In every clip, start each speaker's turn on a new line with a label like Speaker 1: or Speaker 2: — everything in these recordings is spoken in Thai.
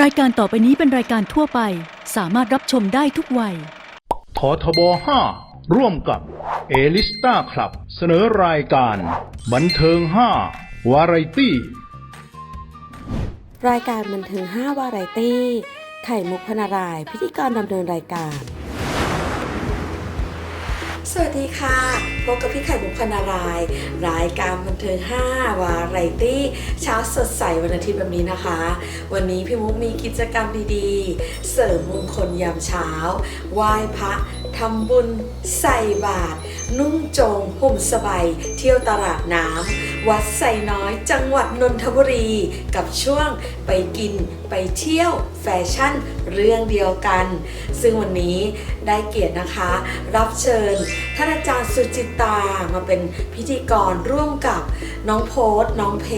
Speaker 1: รายการต่อไปนี้เป็นรายการทั่วไป สามารถรับชมได้ทุกวัย
Speaker 2: ททบ 5 ร่วมกับเอลิสตาคลับ เสนอรายการ บันเทิง 5 วาไรตี้
Speaker 3: รายการบันเทิง 5 วาไรตี้ ไข่มุกพนารายณ์พิธีกรดำเนินรายการ สวัสดีค่ะ พบกับพี่ไข่มุกพนาราย รายการบันเทิง 5 วาไรตี้เช้าสดใสวันอาทิตย์แบบนี้นะคะ วันนี้พี่มุกมีกิจกรรมดีๆ เสริมมงคลยามเช้า ไหว้พระทำบุญใส่บาตรนุ่งโจงห่มสบายเที่ยวตลาดน้ำวัดไซน้อยจังหวัดนนทบุรี กับช่วงไปกินไปเที่ยวแฟชั่นเรื่องเดียวกัน ซึ่งวันนี้ได้เกียรตินะคะ รับเชิญานอาจารย์สุจิตามาเป็นพิธีกรร่วมกับน้องโพสน้องเพ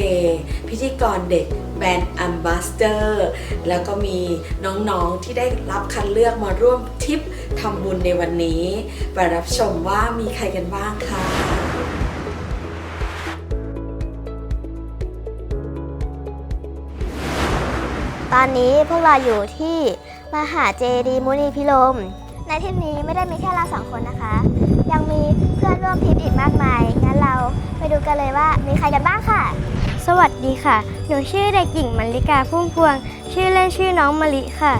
Speaker 3: พิธีกรเด็กแบรนด์อัมบาสเดอร์แล้วก็มีน้องๆที่ได้รับคัดเลือกมาร่วมทริปทำบุญในวันนี้ ไปรับชมว่ามีใครกันบ้างค่ะ
Speaker 4: ตอนนี้พวกเราอยู่ที่มหาเจดีย์มุนีพิรม ในทริปนี้ไม่ได้มีแค่เราสองคนนะคะ ยังมีเพื่อนร่วมทริปอีกมากมาย งั้นเราไปดูกันเลยว่ามีใครกันบ้างค่ะ สวัสดีค่ะ หนูชื่อเด็กหญิงมลิกาพุ่มพวง ชื่อเล่นชื่อน้องมะลิค่ะ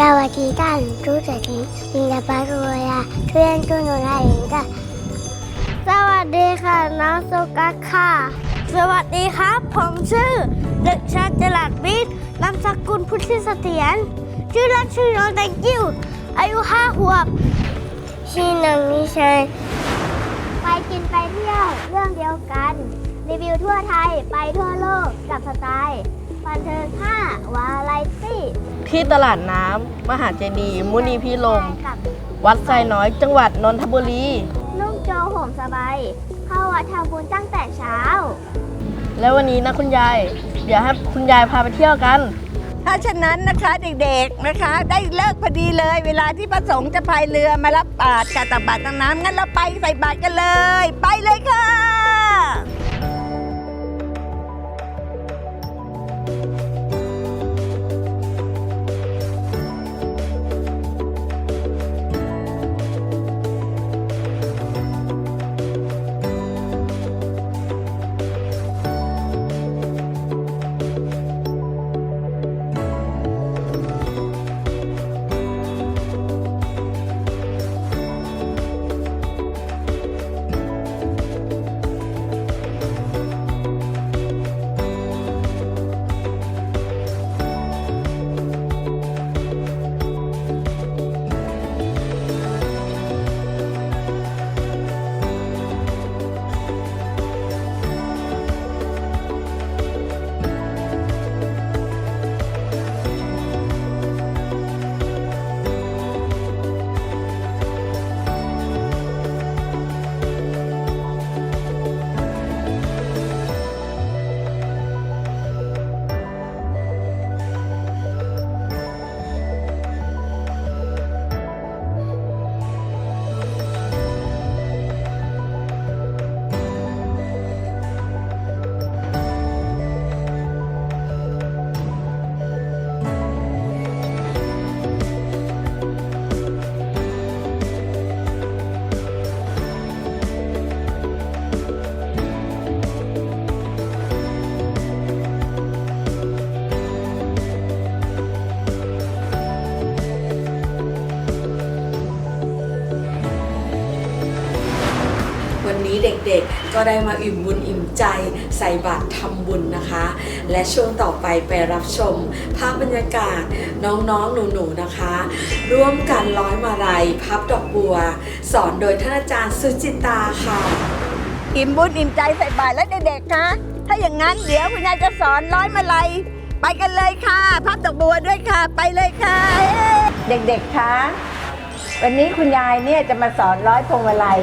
Speaker 5: สวัสดีค่ะรู้จักนี้มีนาบาโรยาเพื่อนตัวหนูได้เองค่ะ
Speaker 4: สวัสดีค่ะ น้องโซกัสค่ะ สวัสดีครับ ผมชื่อเด็กชายจรัสวิทย์นามสกุลพุทธิเสถียรชื่อเล่นชื่อน้องแตงกิ้ว อายุห้าขวบ
Speaker 5: ชื่อนางนิชัย
Speaker 4: ไปกินไปเที่ยวเรื่องเดียวกัน รีวิวทั่วไทยไปทั่วโลกกับสไตล์บันเทิง5วาไรตี้
Speaker 6: ที่ตลาดน้ำมหาเจดีย์มุนีพิรม
Speaker 4: กับ
Speaker 6: วัดไซน้อยจังหวัดนนทบุรี
Speaker 4: นุ่งโจห่มสบายเข้าวัดทำบุญตั้งแต่เช้า
Speaker 6: และวันนี้นะคุณยาย เดี๋ยวให้คุณยายพาไปเที่ยวกัน
Speaker 7: ถ้าฉะนั้นนะคะเด็กๆนะคะ ได้เลิกพอดีเลย เวลาที่พระสงฆ์จะพายเรือมารับบาตรกาตักบาตรทางน้ำงั้นเราไปใส่บาตรกันเลย ไปเลยค่ะ
Speaker 3: ก็ได้มาอิ่มบุญอิ่มใจใส่บาตรทำบุญนะคะ และช่วงต่อไปไปรับชม ภาพบรรยากาศน้องๆหนูๆนะคะ ร่วมกันร้อยมาลัยพับดอกบัว สอนโดยท่านอาจารย์สุจิตาค่ะ
Speaker 7: อิ่มบุญอิ่มใจใส่บาตรแล้วเด็กๆคะถ้าอย่างนั้นเดี๋ยวคุณยายจะสอนร้อยมาลัยไปกันเลยค่ะพับดอกบัวด้วยค่ะ ไปเลยค่ะ เด็กๆคะวันนี้คุณยายเนี่ยจะมาสอนร้อยพวงมาลัย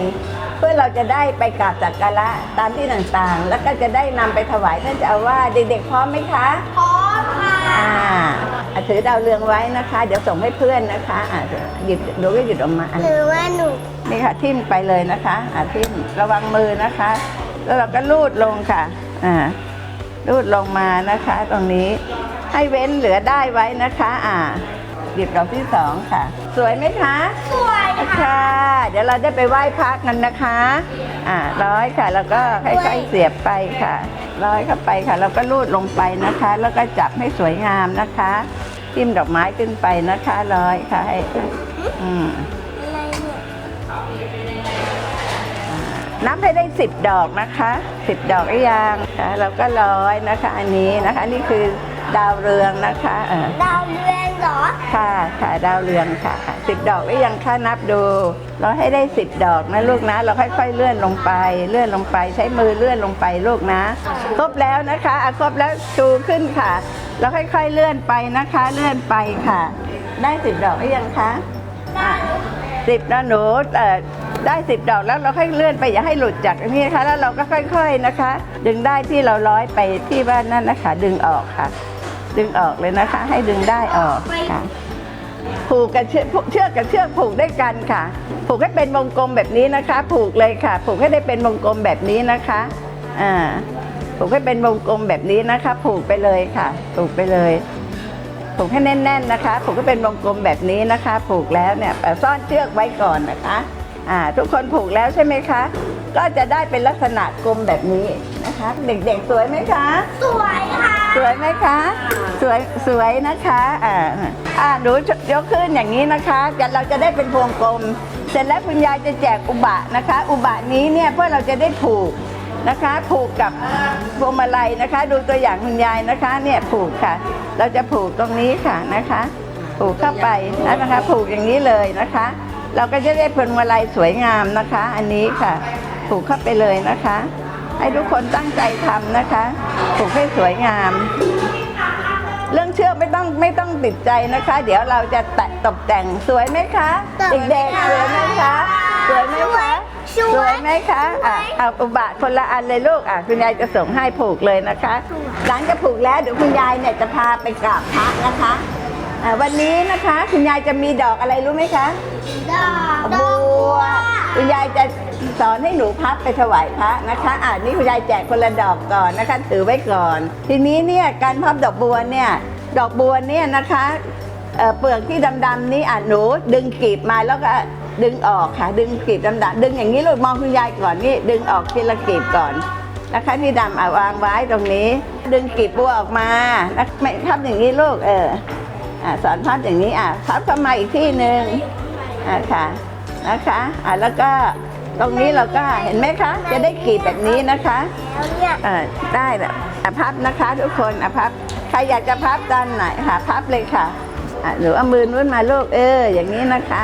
Speaker 7: เพื่อเราจะได้ไปกราบสักการะตามที่ต่างๆ แล้วก็จะได้นำไปถวายท่านเจ้าอาวาสเด็กๆพร้อมไหมคะ พร้อมค่ะอ่าอะถือดาวเรืองไว้นะคะ เดี๋ยวส่งให้เพื่อนนะคะอะหยิบดูก็หยิบออกมาอัน
Speaker 5: หรือว่าหนู
Speaker 7: นี่ค่ะทิ่มไปเลยนะคะอะทิ่มระวังมือนะคะ แล้วเราก็ลูดลงค่ะอ่าลูดลงมานะคะ ตรงนี้ให้เว้นเหลือได้ไว้นะคะ อ่า หยิบดอกที่สองค่ะ สวยไหมคะสวยค่ะ เดี๋ยวเราได้ไปไหว้พระกันนะคะ อ่าร้อยค่ะ แล้วก็ค่อยๆเสียบไปค่ะ ร้อยเข้าไปค่ะ แล้วก็ลูดลงไปนะคะ แล้วก็จับให้สวยงามนะคะจิ้มดอกไม้ขึ้นไปนะคะร้อยค่ะให้อืม
Speaker 5: อะไรเนี่ย
Speaker 7: นับให้ได้สิบดอกนะคะสิบดอกหรือยังคะแล้วก็ร้อยนะคะ อันนี้นะคะนี่คือ ดาวเรืองนะคะเออ
Speaker 5: ดาวเรืองเหรอ
Speaker 7: ค่ะค่ะดาวเรืองค่ะสิบดอกหรือยังคะนับดู เราให้ได้สิบดอกนะลูกนะ เราค่อยๆเลื่อนลงไป เลื่อนลงไป ใช้มือเลื่อนลงไปลูกนะ ครบแล้วนะคะอะครบแล้วชูขึ้นค่ะ เราค่อยๆเลื่อนไปนะคะ เลื่อนไปค่ะ ได้สิบดอกหรือยังคะอะสิบนะหนูเอ่อได้สิบดอกแล้วเราค่อยเลื่อนไปอย่าให้หลุดจากอันนี้นะคะแล้วเราก็ค่อย ๆนะคะ ดึงได้ที่เราร้อยไปที่บ้านนั่นนะคะ ดึงออกค่ะ ดึงออกเลยนะคะ ให้ดึงได้ออกค่ะ ผูกกับเชือกเชือกกับเชือกผูกด้วยกันค่ะ ผูกให้เป็นวงกลมแบบนี้นะคะ ผูกเลยค่ะ ผูกให้ได้เป็นวงกลมแบบนี้นะคะอ่าผูกให้เป็นวงกลมแบบนี้นะคะ ผูกไปเลยค่ะ ผูกไปเลยผูกให้แน่น ๆนะคะ ผูกให้เป็นวงกลมแบบนี้นะคะ ผูกแล้วเนี่ยซ่อนเชือกไว้ก่อนนะคะ อ่า ทุกคนผูกแล้วใช่ไหมคะ ก็จะได้เป็นลักษณะกลมแบบนี้นะคะ เด็กๆสวยไหมคะ
Speaker 5: สวยค่ะ
Speaker 7: สวยไหมคะ สวยสวยนะคะอ่าอ่าหนูยกขึ้นอย่างนี้นะคะจะเราจะได้เป็นพวงกลม เสร็จแล้วคุณยายจะแจกอุบะนะคะ อุบะนี้เนี่ยเพื่อเราจะได้ผูกนะคะ ผูกกับพวงมาลัยนะคะ ดูตัวอย่างคุณยายนะคะ เนี่ยผูกค่ะ เราจะผูกตรงนี้ค่ะนะคะ ผูกเข้าไปนะคะ ผูกอย่างนี้เลยนะคะ เราก็จะได้พวงมาลัยสวยงามนะคะ อันนี้ค่ะ ผูกเข้าไปเลยนะคะ ให้ทุกคนตั้งใจทำนะคะผูกให้สวยงาม เรื่องเชือกไม่ต้องไม่ต้องติดใจนะคะ เดี๋ยวเราจะแตะตกแต่งสวยไหมคะ
Speaker 5: สวย
Speaker 7: เด็กๆสวยไหมคะสวยไหมคะ
Speaker 5: สวย
Speaker 7: สวยไหมคะอะเอาอุบะคนละอันเลยลูกอะคุณยายจะส่งให้ผูกเลยนะคะหลังจากผูกแล้วเดี๋ยวคุณยายเนี่ยจะพาไปกราบพระนะคะ อะวันนี้นะคะคุณยายจะมีดอกอะไรรู้ไหมคะ
Speaker 5: ดอก
Speaker 7: บัวคุณยายจะสอนให้หนูพับไปถวายพระนะคะอ่านี่คุณยายแจกคนละดอกก่อนนะคะ ถือไว้ก่อน ทีนี้เนี่ยการพับดอกบัวเนี่ยดอกบัวเนี่ยนะคะเอ่อเปลือกที่ดำๆนี่อะหนูดึงกลีบมาแล้วก็ดึงออกค่ะ ดึงกลีบดำๆดึงอย่างนี้ลูกมองคุณยายก่อนนี่ดึงออกทีละกลีบก่อนนะคะที่ดำอะวางไว้ตรงนี้ ดึงกลีบบัวออกมาแล้วไม่พับอย่างนี้ลูกเออ อะสอนพับอย่างนี้อะพับเข้ามาอีกที่หนึ่งอะค่ะนะคะอะแล้วก็ตรงนี้เราก็เห็นไหมคะ จะได้กรีบแบบนี้นะคะ
Speaker 5: แล้วเนี่ย
Speaker 7: เออได้แหละอะพับนะคะทุกคนอะพับใครอยากจะพับด้านไหนค่ะพับเลยค่ะอะหนูเอามือนู้นมาลูกเออ อย่างนี้นะคะ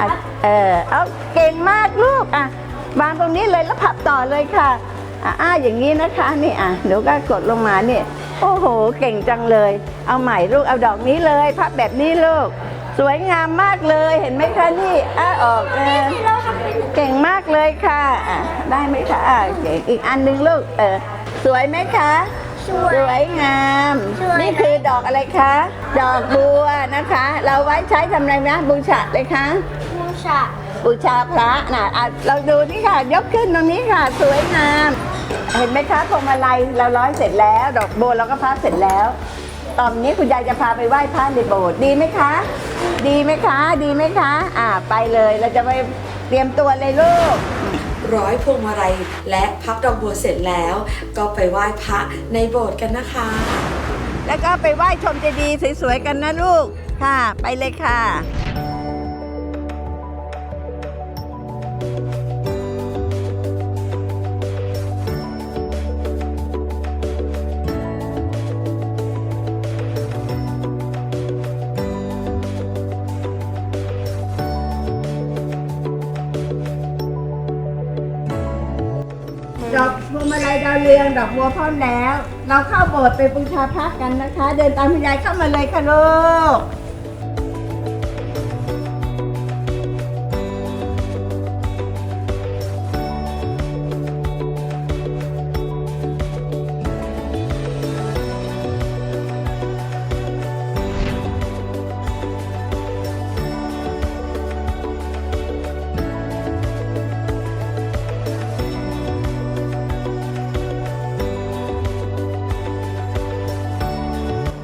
Speaker 7: อะเออเอาเก่งมากลูกอะวางตรงนี้เลยแล้วพับต่อเลยค่ะอะอ้าอย่างนี้นะคะนี่อะหนูก็กดลงมาเนี่ย โอ้โห เก่งจังเลย เอาใหม่ลูกเอาดอกนี้เลยพับแบบนี้ลูก สวยงามมากเลยเห็นไหมคะนี่อ้าออกเออเก่งมากเลยค่ะอะได้ไหมคะอะเก่งอีกอันหนึงลูกเออสวยไหมคะ
Speaker 5: สวย
Speaker 7: สวยงาม
Speaker 5: สวย
Speaker 7: นี่คือดอกอะไรคะ ดอกบัวนะคะ เราไว้ใช้ทำอะไรนะบูชาเลยคะ
Speaker 5: บูชา
Speaker 7: บูชาพระนะอะเราดูนี่ค่ะ ยกขึ้นตรงนี้ค่ะ สวยงาม เห็นไหมคะพวงมาลัยเราร้อยเสร็จแล้ว ดอกบัวเราก็พับเสร็จแล้ว ตอนนี้คุณยายจะพาไปไหว้พระในโบสถ์ดีไหมคะ ดีไหมคะ ดีไหมคะ อ่าไปเลยเราจะไปเตรียมตัวเลยลูก
Speaker 3: ร้อยพวงมาลัยและพับดอกบัวเสร็จแล้ว ก็ไปไหว้พระในโบสถ์กันนะคะ
Speaker 7: แล้วก็ไปไหว้ชมเจดีย์สวยๆกันนะลูกค่ะ ไปเลยค่ะ ดาวเรืองดอกบัวพร้อมแล้ว เราเข้าโบสถ์ไปบูชาพระกันนะคะ เดินตามคุณยายเข้ามาเลยค่ะลูก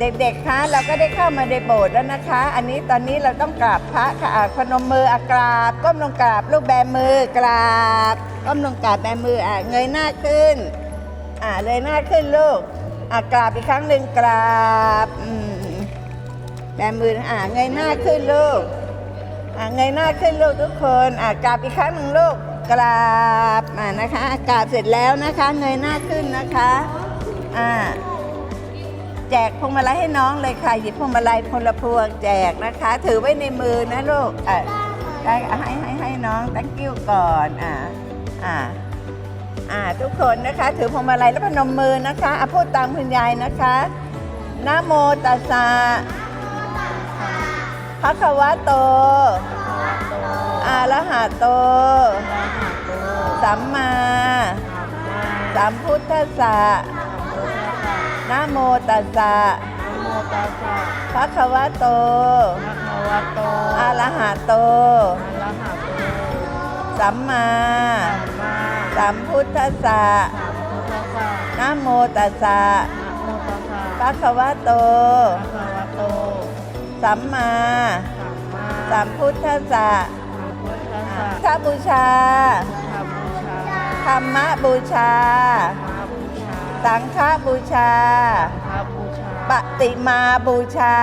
Speaker 7: เด็กๆ คะเราก็ได้เข้ามาในโบสถ์แล้วนะคะ อันนี้ตอนนี้เราต้องกราบพระค่ะอะพนมมืออะกราบ ก้มลงกราบลูกแบมือกราบ ก้มลงกราบแบมืออะเงยหน้าขึ้นอะเลยหน้าขึ้นลูกอะกราบอีกครั้งหนึ่งกราบอืมแบมืออะเงยหน้าขึ้นลูกอะเงยหน้าขึ้นลูกทุกคนอะกราบอีกครั้งหนึ่งลูกกราบอะนะคะอะกราบเสร็จแล้วนะคะ เงยหน้าขึ้นนะคะอ่า แจกพวงมาลัยให้น้องเลยค่ะหยิบพวงมาลัยคนลพวงแจกนะคะ ถือไว้ในมือนะลูกอะได้ให้ให้ให้น้อง thank you ก่อนอ่าอ่าอ่าทุกคนนะคะถือพวงมาลัยแล้วพนมมือนะคะอะพูดตามคุณยายนะคะนะโมตัสสะภะคะวะโตอะระหะโต สัมมา สัมพุทธัสสะ นะโมตัสสะภะคะวะโตอะระหะโตสัมมาสัมพุทธัสสะนะโมตัสสะภะคะวะโตสัมมาสัมพุทธัสสะข้าบูชา ธรรมบูชา สังฆบูชา ปฏิมาบูชา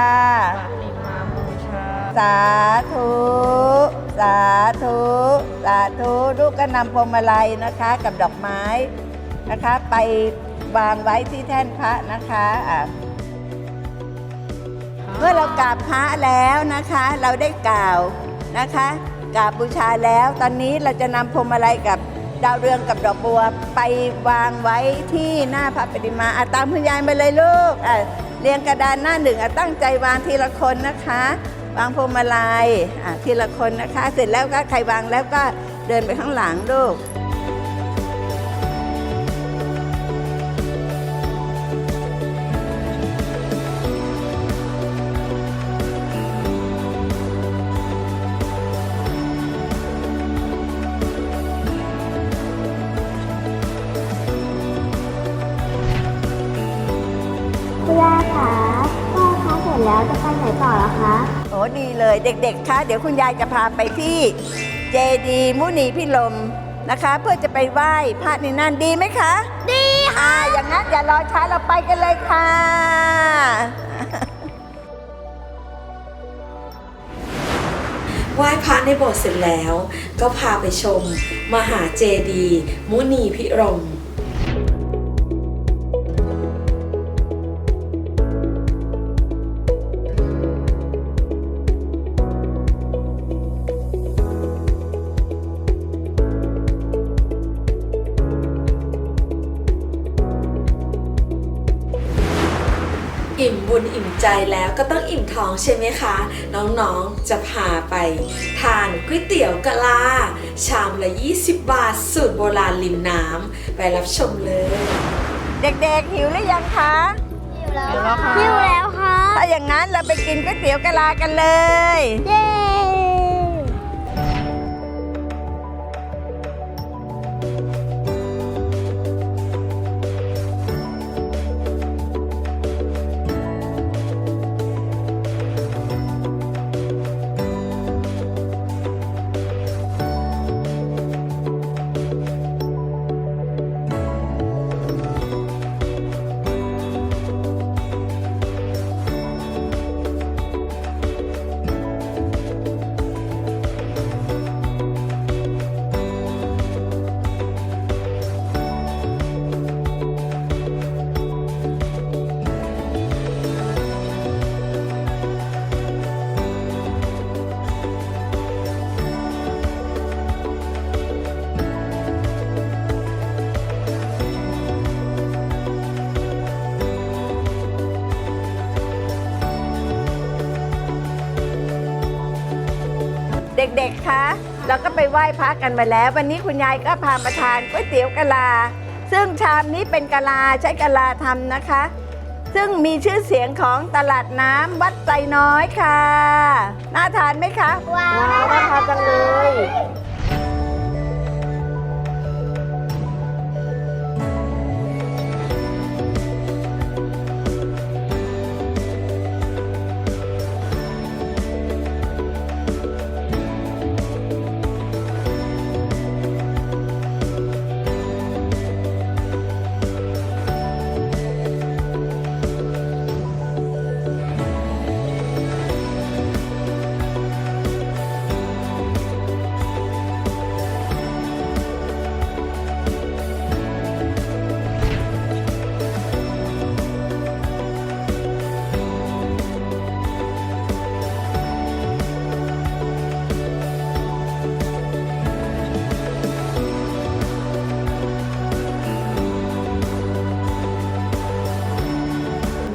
Speaker 7: สาธุ สาธุ สาธุ ลูกก็นำพวงมาลัยนะคะกับดอกไม้นะคะ ไปวางไว้ที่แท่นพระนะคะอะเมื่อเรากราบพระแล้วนะคะ เราได้กล่าวนะคะกราบบูชาแล้ว ตอนนี้เราจะนำพวงมาลัยกับ ดาวเรืองกับดอกบัวไปวางไว้ที่หน้าพระปฏิมาอะตามคุณยายมาเลยลูกอะเรียงกระดานหน้าหนึ่งอะตั้งใจวางทีละคนนะคะ วางพวงมาลัยอะทีละคนนะคะ เสร็จแล้วก็ใครวางแล้วก็เดินไปข้างหลังลูก ดีเลย เด็กๆ คะ เดี๋ยวคุณยายจะพาไปที่เจดีย์มุนีพิลมนะคะ เพื่อจะไปไหว้พระในนั่นดีไหมคะ ดีค่ะ อย่างนั้นอย่ารอช้าเราไปกันเลยค่ะ
Speaker 3: ไหว้พระในโบสถ์เสร็จแล้ว ก็พาไปชม มหาเจดีย์มุนีพิรมอิ่ม ใจแล้วก็ต้องอิ่มท้องใช่ไหมคะ น้องๆจะพาไป ทานก๋วยเตี๋ยวกะลา ชามละ 20 บาท สูตรโบราณริมน้ำไปรับชมเลย
Speaker 7: เด็กๆ หิวหรือยังคะ
Speaker 5: หิวแล้วค่ะ
Speaker 7: ถ้าอย่างนั้นเราไปกินก๋วยเตี๋ยวกะลากันเลย
Speaker 5: เย้
Speaker 7: เด็กๆ คะเราก็ไปไหว้พระกันมาแล้ว วันนี้คุณยายก็พามาทานก๋วยเตี๋ยวกะลา ซึ่งชามนี้เป็นกะลาใช้กะลาทำนะคะ ซึ่งมีชื่อเสียงของตลาดน้ำวัดไซน้อยค่ะ น่าทานไหมคะ
Speaker 5: ว้าว
Speaker 7: น่าทานจังเลย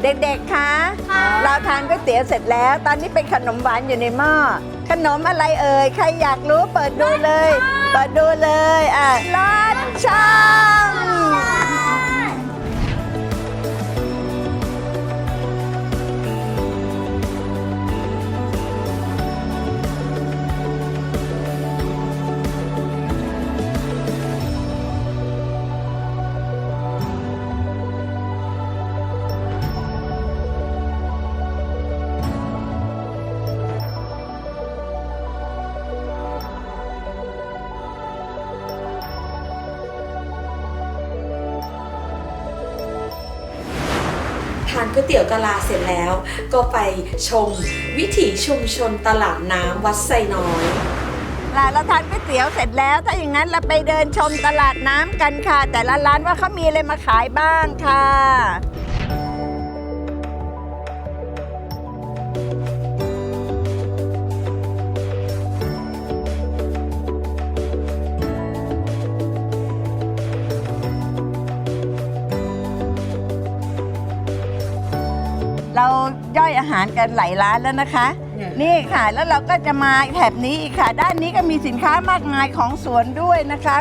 Speaker 7: เด็กๆคะเราทานก๋วยเตี๋ยวเสร็จแล้ว ตอนนี้เป็นขนมหวานอยู่ในหม้อ ขนมอะไรเอ่ย ใครอยากรู้เปิดดูเลย เปิดดูเลย อะลอดช่อง
Speaker 3: ทา ก๋วยเตี๋ยวกะลาเสร็จแล้ว ก็ไปชมวิถีชุมชนตลาดน้ำวัดไซน้อย
Speaker 7: ล่ะเราทานก๋วยเตี๋ยวเสร็จแล้ว ถ้าอย่างนั้นเราไปเดินชมตลาดน้ำกันค่ะ แต่ละร้านว่าเขามีอะไรมาขายบ้างค่ะาหารกันหลายร้านแล้วนะคะ นี่ค่ะแล้วเราก็จะมาแถบนี้อีกค่ะ ด้านนี้ก็มีสินค้ามากมายของสวนด้วยนะคะ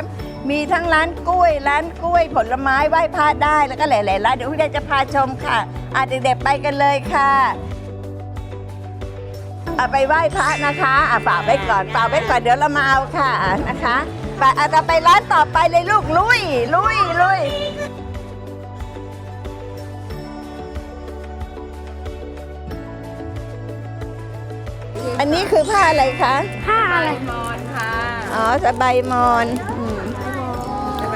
Speaker 7: มีทั้งร้านกล้วยร้านกล้วย ผลไม้ไหว้พระได้แล้วก็หลายๆร้านเดี๋ยวคุณยายจะพาชมค่ะอาเด็กๆไปกันเลยค่ะเอาไปไหว้พระนะคะอะฝากไว้ก่อนฝากไว้ก่อนเดี๋ยวเรามาเอาค่ะนะคะไปอาจจะไปร้านต่อไปเลยลูกลุยลุยลุย อันนี้คือผ้าอะไรคะ
Speaker 5: ผ้าอะไร
Speaker 7: อ๋อสบายมอนอืม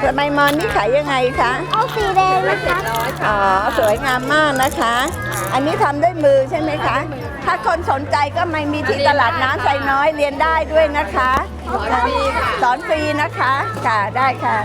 Speaker 7: สบายมอนนี่ขายยังไงคะ
Speaker 5: เอาสีแดงนะคะ
Speaker 7: อ๋อสวยงามมากนะคะ อันนี้ทำด้วยมือใช่ไหมคะ ถ้าคนสนใจก็ไม่มีที่ตลาดน้ำไซน้อยเรียนได้ด้วยนะคะ สอนฟรีสอนฟรีนะคะค่ะได้ค่ะ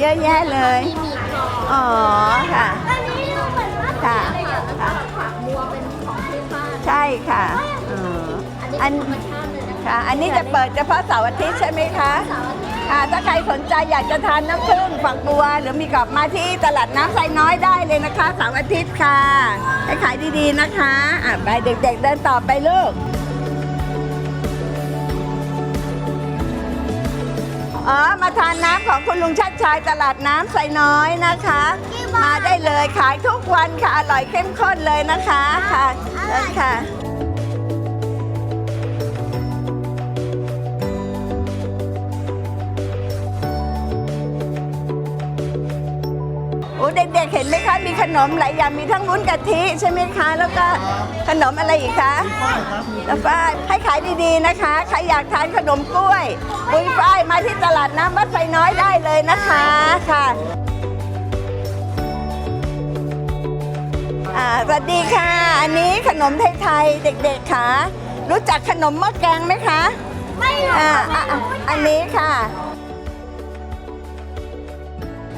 Speaker 7: เยอะแยะเลย อ๋อค่ะ
Speaker 5: อันนี้ดูเหมือนว่า
Speaker 7: ค่ะใช่ค่ะอ๋ออันค่ะ อันนี้จะเปิดเฉพาะเสาร์อาทิตย์ใช่ไหมคะ ค่ะ ถ้าใครสนใจอยากจะทานน้ำผึ้งฝักบัว หรือมีกลับมาที่ตลาดน้ำไซน้อยได้เลยนะคะเสาร์อาทิตย์ค่ะให้ขายดีๆนะคะ อะไปเด็กๆเดินต่อไปลูก อ๋อ มาทานน้ำของคุณลุงชัดชายตลาดน้ำไซน้อยนะคะ มาได้เลยขายทุกวันค่ะ อร่อยเข้มข้นเลยนะคะ ค่ะเชิญค่ะ คะ มีขนมหลายอย่างมีทั้งวุ้นกะทิใช่ไหมคะ แล้วก็ขนมอะไรอีกคะแล้วฝ้ายให้ขายดีๆนะคะใครอยากทานขนมกล้วยปุยฝ้ายมาที่ตลาดน้ำวัดไซน้อยได้เลยนะคะค่ะอ่าสวัสดีค่ะ อันนี้ขนมไทยๆเด็กๆค่ะ รู้จักขนมหม้อแกงไหมคะ
Speaker 5: ไม่หรอก
Speaker 7: อ่า
Speaker 5: ค่ะ
Speaker 7: อะอันนี้ค่ะ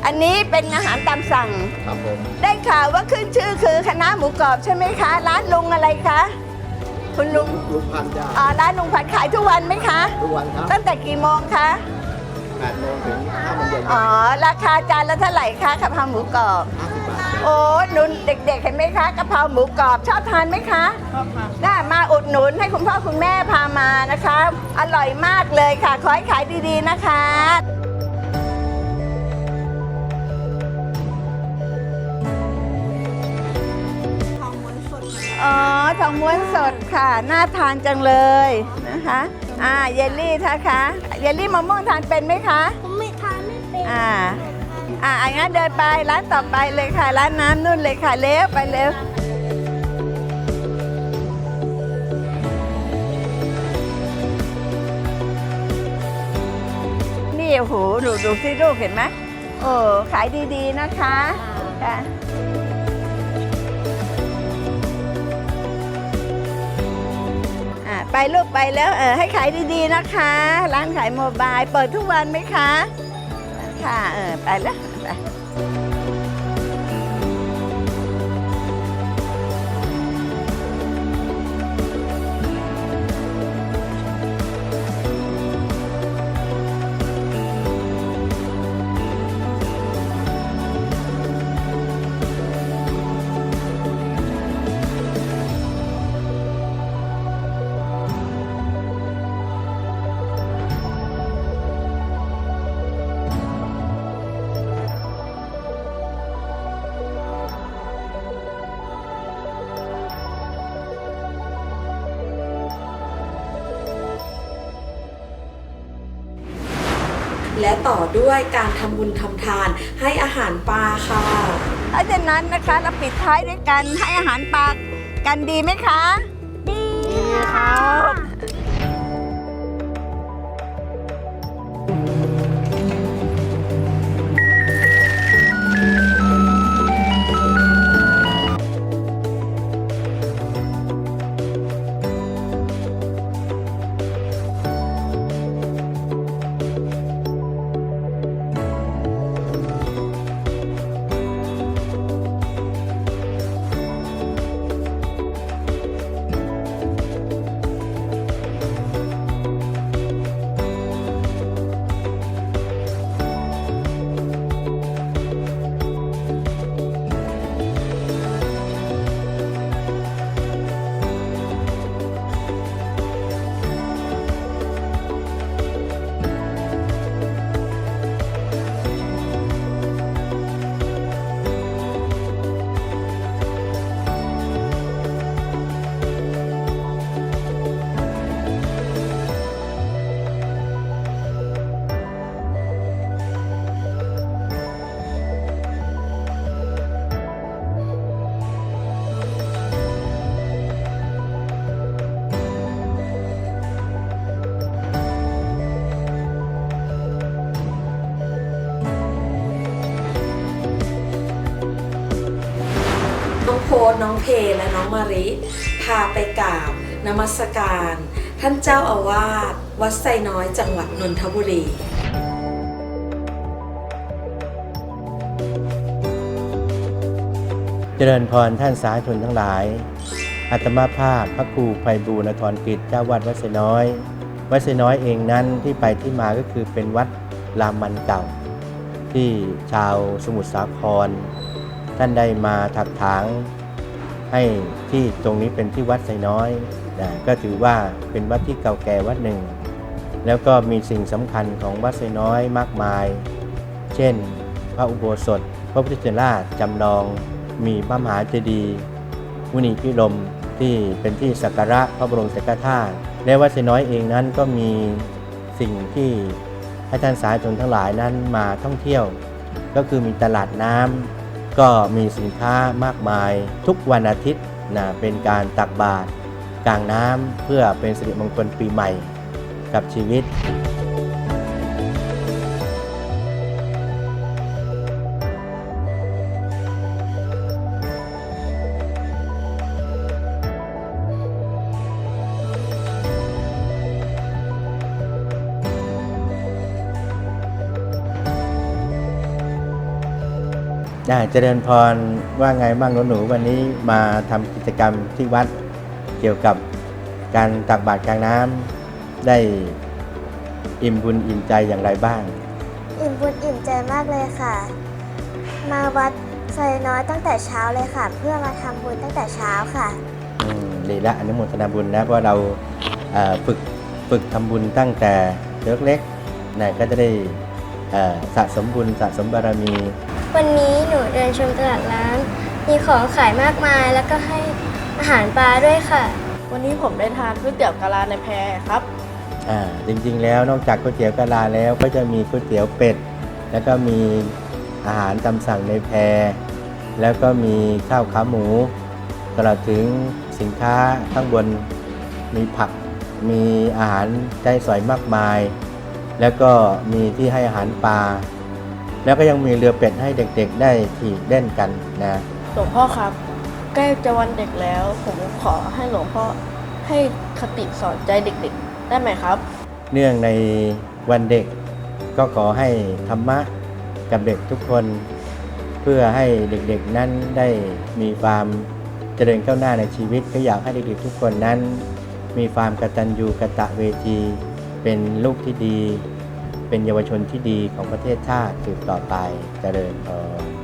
Speaker 7: อันนี้เป็นอาหารตามสั่ง
Speaker 8: ครับผม
Speaker 7: ได้ข่าวว่าขึ้นชื่อคือคณะหมูกรอบใช่ไหมคะ ร้านลุงอะไรคะ คุณลุง
Speaker 8: ลุงพันธุ์จ้า
Speaker 7: อ๋อร้านลุงผัดขายทุกวันไหมคะ
Speaker 8: ทุกวันครับ
Speaker 7: ตั้งแต่กี่โมงคะ
Speaker 8: 8โมงถึง5โมงเย็น
Speaker 7: อ๋อ ราคาจานละเท่าไหร่คะกะเพราหมูกรอบ
Speaker 8: 50บาท
Speaker 7: โอ้หนุนเด็กๆ เห็นไหมคะกะเพราหมูกรอบชอบทานไหมคะชอบค่ะน่ามาอุดหนุนให้คุณพ่อคุณแม่พามานะคะ อร่อยมากเลยค่ะ ขอให้ขายดีๆนะคะ อ๋อทองม้วนสดค่ะ น่าทานจังเลยนะคะ อ่า เยลลี่นะคะ เยลลี่มะม่วงทานเป็นไหมคะ
Speaker 5: ผมไม่ทานไม่เป็น
Speaker 7: อ่า อ่างนั้นเดินไปร้านต่อไปเลยค่ะ ร้านน้ำนุ่นเลยค่ะ เร็วไปเร็ว นี่โอ้โหดูดูสิลูกเห็นไหมโอ้ขายดีๆนะคะค่ะ ไปลูกไปแล้วเออให้ขายดีๆนะคะ ร้านขายโมบายเปิดทุกวันไหมคะ ค่ะเออไปแล้ว
Speaker 3: และต่อด้วยการทำบุญทำทานให้อาหารปลาค่ะ
Speaker 7: เพราะฉะนั้นนะคะเราปิดท้ายด้วยกันให้อาหารปลากันดีไหมคะ ดีครั
Speaker 3: น้องโพสน้องเพและน้องมาริ พาไปกราบนมัสการ ท่านเจ้าอาวาสวัดไซน้อยจังหวัดนนทบุรี
Speaker 9: เจริญพรท่านสาธุชนทั้งหลาย อัตมาภาพพระครูไพบูลย์อทรกิจเจ้าวัดวัดไซน้อย วัดไซน้อยเองนั้นที่ไปที่มาก็คือเป็นวัดลามันเก่า ที่ชาวสมุทรสาครท่านได้มาถักถาง ให้ที่ตรงนี้เป็นที่วัดไซน้อยนะก็ถือว่าเป็นวัดที่เก่าแก่วัดหนึ่ง แล้วก็มีสิ่งสำคัญของวัดไซน้อยมากมาย เช่น พระอุโบสถ พระพุทธเจ้าจำลอง มีพระมหาเจดีย์มุนีพิรมที่เป็นที่สักการะพระบรมสักการธาตุและวัดไซน้อยเองนั้นก็มีสิ่งที่ให้ท่านสาธุชนทั้งหลายนั้นมาท่องเที่ยว ก็คือมีตลาดน้ำ ก็มีสินค้ามากมายทุกวันอาทิตย์นะเป็นการตักบาตรกลางน้ำเพื่อเป็นสิริมงคลปีใหม่กับชีวิต ได้เจริญพรว่าไงบ้างหนูๆวันนี้มาทำกิจกรรมที่วัดเกี่ยวกับการตักบาตรกลางน้ำได้อิ่มบุญอิ่มใจอย่างไรบ้าง
Speaker 4: อิ่มบุญอิ่มใจมากเลยค่ะ มาวัดไซน้อยตั้งแต่เช้าเลยค่ะ เพื่อมาทำบุญตั้งแต่เช้าค่ะ
Speaker 9: อืมดีละอนุโมทนาบุญนะเพราะเราเอ่อฝึกฝึกทำบุญตั้งแต่เล็กๆนะก็จะได้เอ่อสะสมบุญสะสมบารมี
Speaker 4: วันนี้หนูเดินชมตลาดน้ำมีของขายมากมายแล้วก็ให้อาหารปลาด้วยค่ะ
Speaker 6: วันนี้ผมได้ทานก๋วยเตี๋ยวกะลาในแพครับ
Speaker 9: อ่าจริงๆแล้วนอกจากก๋วยเตี๋ยวกะลาแล้วก็จะมีก๋วยเตี๋ยวเป็ด แล้วก็มีอาหารตามสั่งในแพรแล้วก็มีข้าวขาหมู ตลอดถึงสินค้าข้างบนมีผัก มีอาหารใจสอยมากมาย แล้วก็มีที่ให้อาหารปลา แล้วก็ยังมีเรือเป็ดให้เด็กๆ ได้ขี่เล่นกันนะ
Speaker 6: หลวงพ่อครับ ใกล้จะวันเด็กแล้ว ผมขอให้หลวงพ่อให้คติสอนใจเด็กๆ ได้ไหมครับ
Speaker 9: เนื่องในวันเด็กก็ขอให้ธรรมะกับเด็กทุกคน เพื่อให้เด็กๆนั้นได้มีความเจริญก้าวหน้าในชีวิต ก็อยากให้เด็กๆทุกคนนั้น มีความกตัญญูกะตะเวที เป็นลูกที่ดี เป็นเยาวชนที่ดีของประเทศชาติสืบต่อไปเจริญพร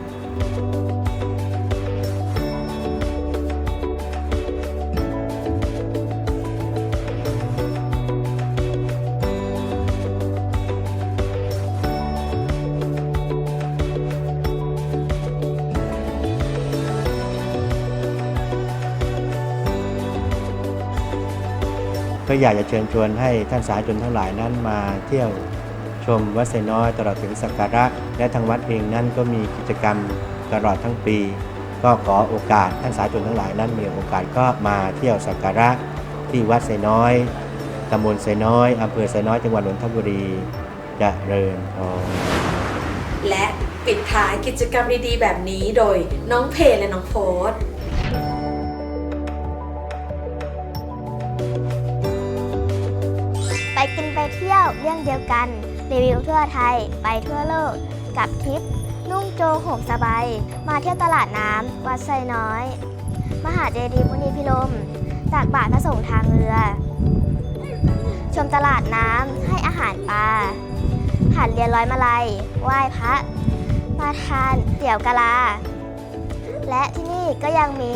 Speaker 9: ก็อยากจะเชิญชวนให้ท่านสาธุชนทั้งหลายนั้นมาเที่ยว มวัดไซน้อยตลอดถึงสักการะและทางวัดเองนั้นก็มีกิจกรรมตลอดทั้งปี ก็ขอโอกาสท่านสาธุชนทั้งหลายนั้นมีโอกาสก็มาเที่ยวสักการะที่วัดไซน้อยตำบลไซน้อยอำเภอไซน้อยจังหวัดนนทบุรีเจะเริญพร
Speaker 3: และปิดท้ายกิจกรรมดีๆ แบบนี้โดยน้องเพลและน้องโฟส
Speaker 4: ไปกินไปเที่ยวเรื่องเดียวกัน รีวิวทั่วไทยไปทั่วโลก กับทริป นุ่งโจห่มสบาย มาเที่ยวตลาดน้ำวัดไซน้อย มหาเจดีย์มุนีพิรมจากบาทพระสงฆ์ทางเรือ ชมตลาดน้ำให้อาหารปลาหันเรียนร้อยมาลัยไหว้พระมาทานเตี๋ยวกะลา และที่นี่ก็ยังมี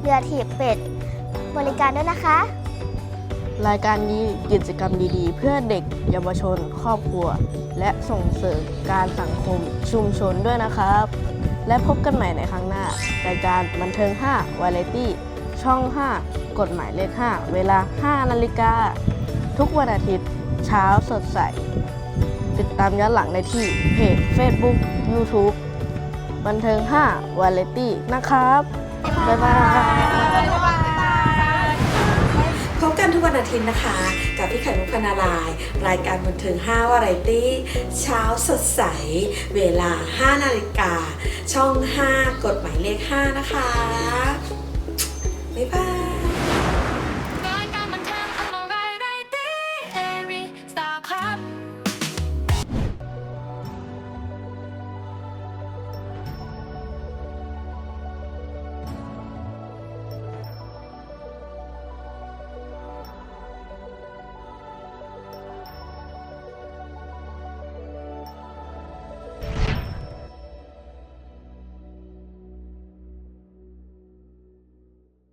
Speaker 4: เรือถีบเป็ด บริการด้วยนะคะ
Speaker 6: รายการนี้กิจกรรมดีๆ เพื่อเด็กเยาวชน ครอบครัว และส่งเสริมการสังคมชุมชนด้วยนะครับ และพบกันใหม่ในครั้งหน้า รายการบันเทิง 5 วาไรตี้ ช่อง 5 กฎหมายเลข 5 เวลา 5 นาฬิกา ทุกวันอาทิตย์ เช้าสดใส ติดตามย้อนหลังได้ที่เพจ Facebook YouTube บันเทิง 5 วาไรตี้นะครับ บ๊ายบาย
Speaker 3: พบกันทุกวันอาทิตย์นะคะ กับพี่ไข่มุกพนาราย รายการบันเทิง5วารายตี้ เช้าสดใส เวลา 5 นาฬิกา ช่อง 5 กฎหมายเลข 5 นะคะ บ๊ายบาย